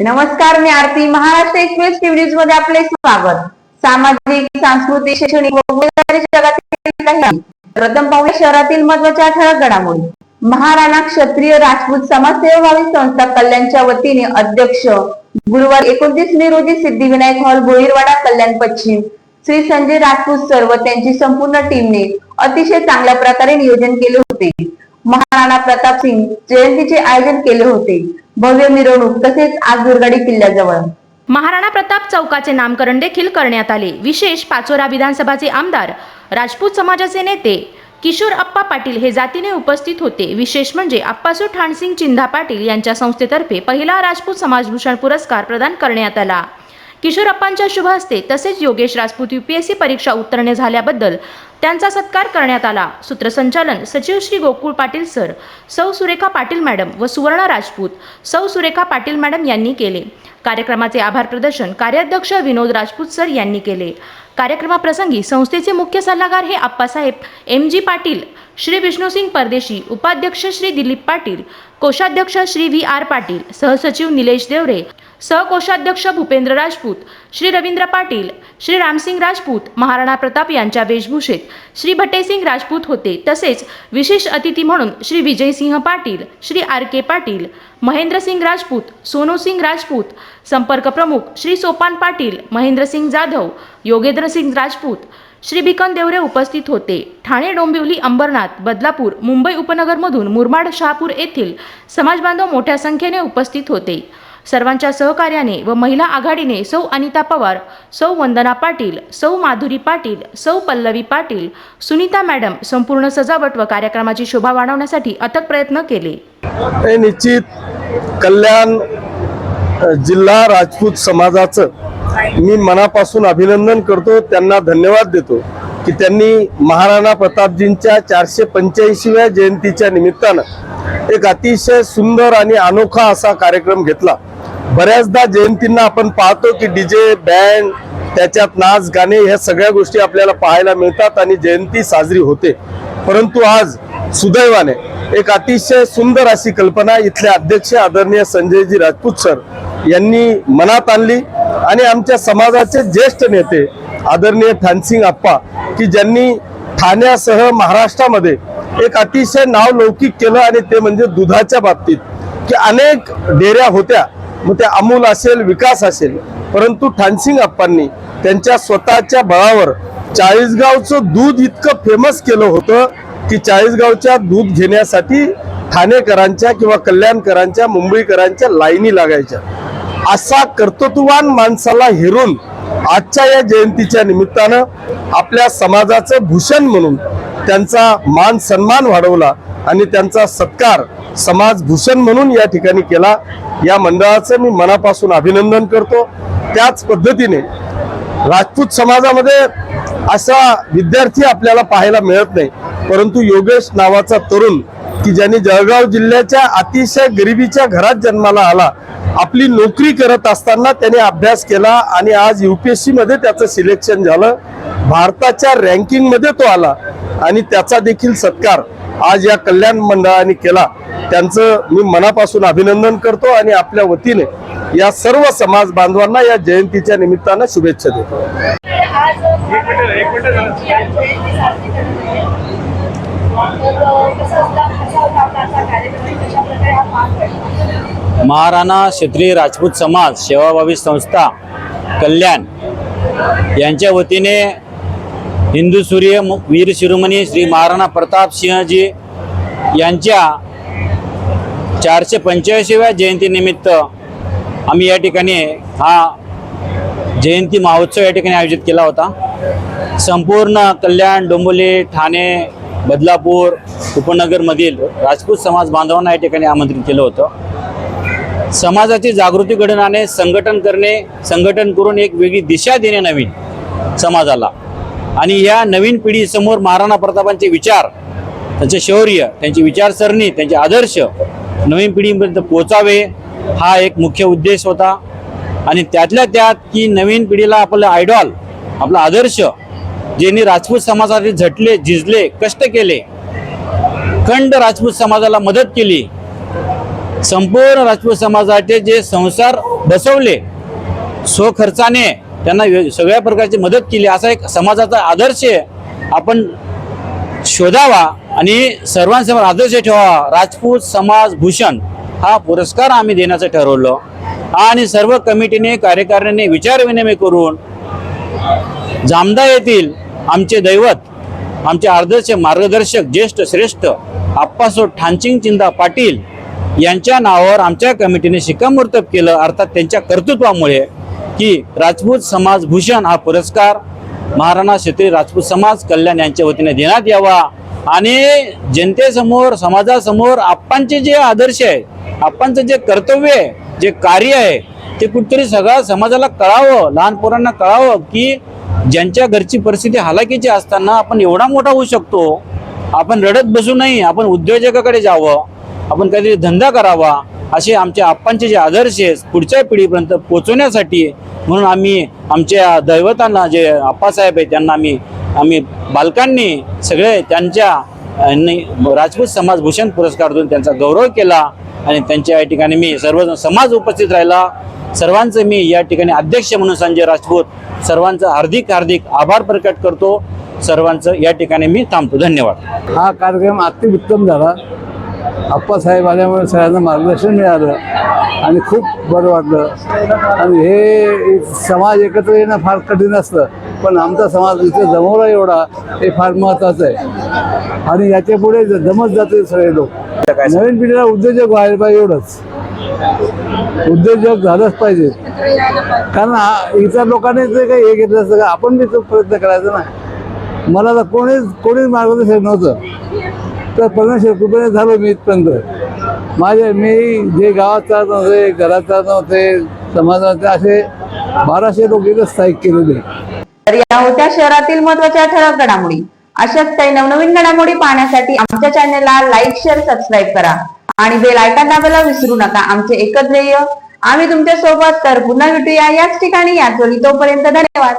नमस्कार मी Aarti Maharashtra express TV न्यूजमध्ये आपले स्वागत. सामाजिक सांस्कृतिक शैक्षणिक व जगातील प्रथम पाहूया शहरातील महत्त्वाच्या ठळक घडामोडी महाराणा क्षत्रिय राजपूत समाजसेवाभावी संस्था कल्याणच्या वतीने अध्यक्ष गुरुवार एकोणतीस मे रोजी सिद्धिविनायक हॉल बोईरवाडा कल्याण पश्चिम. श्री संजय राजपूत सर व त्यांची संपूर्ण टीमने अतिशय चांगल्या प्रकारे नियोजन केले होते. महाराणा प्रताप सिंग जयंतीचे आयोजन केले होते. भव्य मिरवणूक तसेच आज दुर्गाडी किल्ल्याजवळ. महाराणा प्रताप चौकाचे नामकरण देखील करण्यात आले. विशेष पाचोरा विधानसभाचे आमदार राजपूत समाजाचे नेते किशोर अप्पा पाटील हे जातीने उपस्थित होते. विशेष म्हणजे अप्पासू ठाणसिंग चिंधा पाटील यांच्या संस्थेतर्फे पहिला राजपूत समाजभूषण पुरस्कार प्रदान करण्यात आला. किशोर अप्पांच्या शुभ हस्ते तसेच योगेश राजपूत यूपीएससी परीक्षा उत्तीर्ण झाल्याबद्दल त्यांचा सत्कार करण्यात आला. सूत्रसंचालन सचिव श्री गोकुळ पाटील सर सौ सुरेखा पाटील मॅडम व सुवर्ण राजपूत सौ सुरेखा पाटील मॅडम यांनी केले. कार्यक्रमाचे आभार प्रदर्शन कार्याध्यक्ष विनोद राजपूत सर यांनी केले. कार्यक्रमाप्रसंगी संस्थेचे मुख्य सल्लागार हे आप्पासाहेब एम जी पाटील श्री विष्णूसिंग परदेशी उपाध्यक्ष श्री दिलीप पाटील कोषाध्यक्ष श्री व्ही आर पाटील सहसचिव निलेश देवरे सहकोषाध्यक्ष भूपेंद्र राजपूत श्री रवींद्र पाटील श्री रामसिंग राजपूत महाराणा प्रताप यांच्या वेशभूषेत श्री भटेसिंग राजपूत होते. तसेच विशेष अतिथी म्हणून श्री विजयसिंह पाटील श्री आर के पाटील महेंद्रसिंग राजपूत सोनूसिंग राजपूत संपर्क प्रमुख श्री सोपान पाटील महेंद्रसिंग जाधव योगेंद्रसिंग राजपूत श्री भिकन देवरे उपस्थित होते. ठाणे डोंबिवली अंबरनाथ बदलापूर मुंबई उपनगरमधून मुरमाड शहापूर येथील समाजबांधव मोठ्या संख्येने उपस्थित होते. सर्वांच्या सहकार्याने व महिला आघाडीने सौ अनिता पवार सौ वंदना पाटील सौ माधुरी पाटील सौ पल्लवी पाटील सुनीता मॅडम संपूर्ण सजावट व कार्यक्रमाची शोभा वाढवण्यासाठी अथक प्रयत्न केले. निश्चित कल्याण जिल्हा राजपूत समाजाचं मी मनापासून अभिनंदन करतो. त्यांना धन्यवाद देतो की त्यांनी महाराणा प्रतापजींच्या चारशे पंच्याऐंशीव्या जयंतीच्या निमित्तानं एक अतिशय सुंदर आणि अनोखा असा कार्यक्रम घेतला. बऱ्याचदा जयंतींना आपण पाहतो की डीजे बँड त्याच्यात नाच गाणे ह्या सगळ्या गोष्टी आपल्याला पाहायला मिळतात आणि जयंती साजरी होते. परंतु आज सुदैवाने एक अतिशय सुंदर अशी कल्पना इथले अध्यक्ष आदरणीय संजयजी राजपूत सर यांनी मनात आणली आणि आमच्या समाजाचे ज्येष्ठ नेते आदरणीय ठाणसिंग आप्पा की ज्यांनी ठाण्यासह महाराष्ट्रामध्ये एक अतिशय नाव लौकिक केलं आणि ते म्हणजे दुधाच्या बाबतीत की अनेक डेऱ्या होत्या मग ते अमूल असेल विकास असेल परंतु ठाणसिंग आप्पांनी त्यांच्या स्वतःच्या बळावर चाळीसगावचं दूध इतकं फेमस केलं होतं की चाळीसगावच्या दूध घेण्यासाठी ठाणेकरांच्या किंवा कल्याणकरांच्या मुंबईकरांच्या लाईनी लागायच्या. असा कर्तृत्ववान माणसाला हेरून आजच्या या जयंतीच्या निमित्तानं आपल्या समाजाचं भूषण म्हणून त्यांचा मान सन्मान वाढवला आणि त्यांचा सत्कार समाज भूषण म्हणून या ठिकाणी केला. या मंडळाचं मी मनापासून अभिनंदन करतो. त्याच पद्धतीने राजपूत समाजामध्ये असा विद्यार्थी आपल्याला पाहायला मिळत नाही. परंतु योगेश नावाचा तरुण की ज्यांनी जळगाव जिल्ह्याच्या अतिशय गरिबीच्या घरात जन्माला आला आपली नोकरी करत असताना त्याने अभ्यास केला आणि आज युपीएससी मध्ये त्याचं सिलेक्शन झालं. भारताच्या रँकिंगमध्ये तो आला आणि त्याचा देखील सत्कार आज या कल्याण मंडळाने केला त्यांचं मी मनापासून अभिनंदन करतो आणि आपल्या वतीने या सर्व समाज बांधवांना या जयंतीच्या निमित्तानं शुभेच्छा देतो. महाराणा क्षेत्रीय राजपूत समाज सेवाभावी संस्था कल्याण यांच्या वतीने हिंदू सूर्य मु- वीर शिरोमणी श्री महाराणा प्रताप सिंहजी यांच्या चारशे पंच्याऐंशीव्या जयंतीनिमित्त आम्ही या ठिकाणी हा जयंती महोत्सव या ठिकाणी आयोजित केला होता. संपूर्ण कल्याण डोंबिवली ठाणे बदलापूर उपनगरमधील राजपूत समाज बांधवांना या ठिकाणी आमंत्रित केलं होतं. समाजाची जागृती घडवण्याने संघटन करणे संघटन करून एक वेगळी दिशा देणे नवीन समाजाला. आणि या नवीन पिढीसमोर महाराणा प्रतापांचे विचार त्यांचे शौर्य त्यांची विचारसरणी त्यांचे आदर्श नवीन पिढीपर्यंत पोचावे हा एक मुख्य उद्देश होता. आणि त्यातल्या त्यात की नवीन पिढीला आपलं आयडॉल आपला आदर्श ज्यांनी राजपूत समाजासाठी झटले झिजले कष्ट केले खंड राजपूत समाजाला मदत केली संपूर्ण राजपूत समाजाचे जे संसार बसवले स्वखर्चाने त्यांना वे- सगळ्या प्रकारची मदत केली. असा एक समाजाचा आदर्श आपण शोधावा आणि सर्वांसमोर आदर्श ठेवावा. राजपूत समाज भूषण हा पुरस्कार आम्ही देण्याचं ठरवलं. आणि सर्व कमिटीने कार्यकारिणीने विचारविनिमय करून जामदा येथील आमचे दैवत आमचे आदर्श मार्गदर्शक ज्येष्ठ श्रेष्ठ आप्पासो ठाणचिंग चिंदा पाटील यांच्या नावावर आमच्या कमिटीने शिक्कामोर्तब केलं. अर्थात त्यांच्या कर्तृत्वामुळे की राजपूत समाज भूषण हा पुरस्कार महाराणा क्षेत्री राजपूत समाज कल्याण यांच्या वतीने देण्यात यावा. आणि जनतेसमोर समाजासमोर आप्पांचे जे आदर्श आहे आप्पांचं जे कर्तव्य आहे जे कार्य आहे ते कुठेतरी सगळ्या समाजाला कळावं लहान पोरांना कळावं की ज्यांच्या घरची परिस्थिती हालाकीची असताना आपण एवढा मोठा होऊ शकतो. आपण रडत बसू नये आपण उद्योजकाकडे जावं आपण काहीतरी धंदा करावा. असे आमच्या आप्पांचे जे आदर्श आहेत पुढच्या पिढीपर्यंत पोचवण्यासाठी म्हणून आम्ही आमच्या दैवतांना जे आप्पासाहेब आहेत त्यांना आम्ही आम्ही बालकांनी सगळे त्यांच्या राजपूत समाज भूषण पुरस्कार देऊन त्यांचा गौरव केला आणि त्यांच्या या ठिकाणी मी सर्व समाज उपस्थित राहिला. सर्वांचं मी या ठिकाणी अध्यक्ष म्हणून संजय राजपूत सर्वांचं हार्दिक हार्दिक आभार प्रकट करतो. सर्वांचं या ठिकाणी मी थांबतो. धन्यवाद. हा कार्यक्रम अति उत्तम झाला. आप्पासाहेब आल्यामुळे सगळ्यांना मार्गदर्शन मिळालं आणि खूप बरं वाटलं. आणि हे समाज एकत्र येणं फार कठीण असतं पण आमचा समाज इथे जमवला एवढा हे फार महत्त्वाचं आहे. आणि याच्यापुढे जमत जाते सगळे लोक. नवीन पिढीला उद्योजक व्हायला पाहिजे एवढंच. उद्योजक झालंच पाहिजे. कारण इतर लोकांनी ते काही हे घेतलं असतं का आपण बी तो प्रयत्न करायचा ना. मला तर कोणीच कोणीच मार्गदर्शन नव्हतं. तर परमेश्वर कृपेने झालो मी इथपर्यंत. माझे मी जे गावात चालत नव्हते घरात चालत नव्हते समाजात असे बाराशे लोक इथं स्थायिक केलेले. तर या होत्या शहरातील महत्त्वाच्या ठळक घडामोडी. अशाच काही नवनवीन घडामोडी पाहण्यासाठी आमच्या चॅनलला लाईक शेअर सबस्क्राईब करा. आणि बेल आयकॉन दाबायला विसरू नका. आमचे एकच ध्येय आम्ही तुमच्यासोबत तर पुन्हा भेटूया याच ठिकाणी याच वेळी तोपर्यंत धन्यवाद.